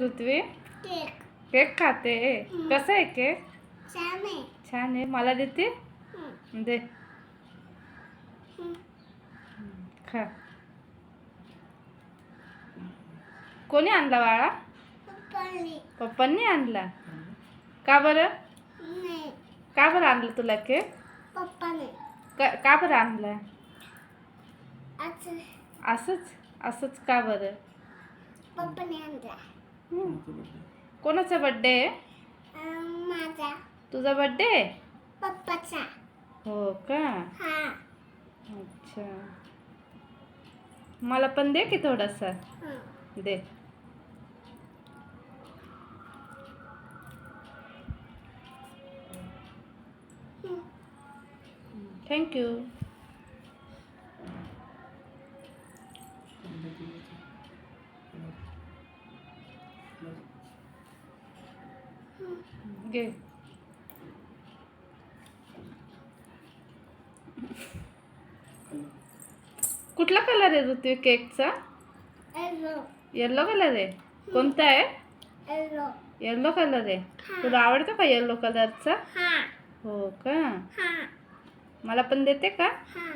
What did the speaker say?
Ritvi cake. Cake खाते. कसं आहे केक? छान आहे. छान आहे. मला देते. दे. खा. कोणी आणला बाळा? पप्पांनी. पप्पांनी आणला. का बरं? नाही. का बरं आणलं तुला केक? पप्पाने. का का बरं आणला? असंच? असंच का बरं? पप्पाने आणला. कोणाचा बड्डे आहे? माझा. तुझा बड्डे पप्पाचा. हो का? हा. अच्छा. मला पण दे की थोडासा. दे. थँक्यू घे. कुठला कलर आहे ऋतू केकचा? येलो येल्लो कलर आहे? कोणता आहे? येलो येल्लो कलर आहे. तुला आवडतो का येल्लो कलरचा हा. हो का? हा. मला पण देते का? हा.